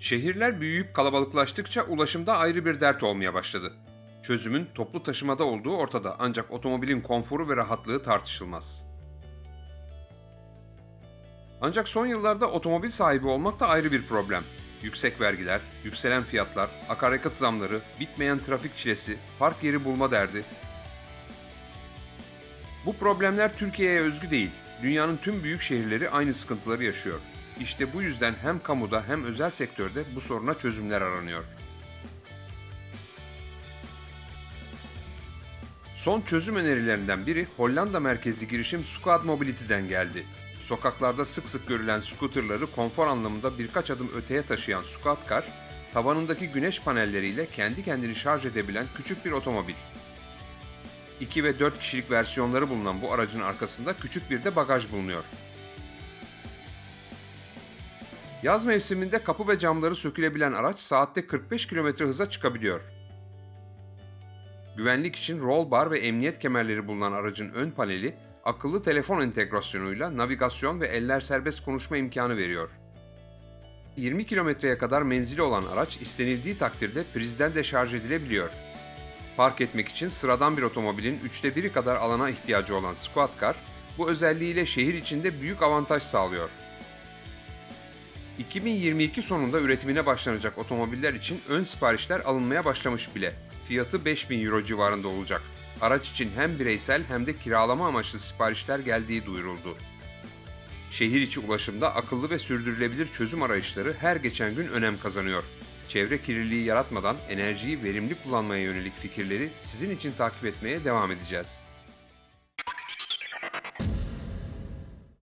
Şehirler büyüyüp kalabalıklaştıkça ulaşımda ayrı bir dert olmaya başladı. Çözümün toplu taşımada olduğu ortada ancak otomobilin konforu ve rahatlığı tartışılmaz. Ancak son yıllarda otomobil sahibi olmak da ayrı bir problem. Yüksek vergiler, yükselen fiyatlar, akaryakıt zamları, bitmeyen trafik çilesi, park yeri bulma derdi. Bu problemler Türkiye'ye özgü değil. Dünyanın tüm büyük şehirleri aynı sıkıntıları yaşıyor. İşte bu yüzden hem kamuda hem özel sektörde bu soruna çözümler aranıyor. Son çözüm önerilerinden biri Hollanda merkezli girişim Squad Mobility'den geldi. Sokaklarda sık sık görülen scooterları konfor anlamında birkaç adım öteye taşıyan Squad Car, tabanındaki güneş panelleriyle kendi kendini şarj edebilen küçük bir otomobil. 2 ve 4 kişilik versiyonları bulunan bu aracın arkasında küçük bir de bagaj bulunuyor. Yaz mevsiminde kapı ve camları sökülebilen araç saatte 45 km hıza çıkabiliyor. Güvenlik için roll bar ve emniyet kemerleri bulunan aracın ön paneli akıllı telefon entegrasyonuyla navigasyon ve eller serbest konuşma imkanı veriyor. 20 kilometreye kadar menzili olan araç istenildiği takdirde prizden de şarj edilebiliyor. Park etmek için sıradan bir otomobilin üçte biri kadar alana ihtiyacı olan Squad Car, bu özelliğiyle şehir içinde büyük avantaj sağlıyor. 2022 sonunda üretimine başlanacak otomobiller için ön siparişler alınmaya başlamış bile. Fiyatı 5000 euro civarında olacak. Araç için hem bireysel hem de kiralama amaçlı siparişler geldiği duyuruldu. Şehir içi ulaşımda akıllı ve sürdürülebilir çözüm arayışları her geçen gün önem kazanıyor. Çevre kirliliği yaratmadan enerjiyi verimli kullanmaya yönelik fikirleri sizin için takip etmeye devam edeceğiz.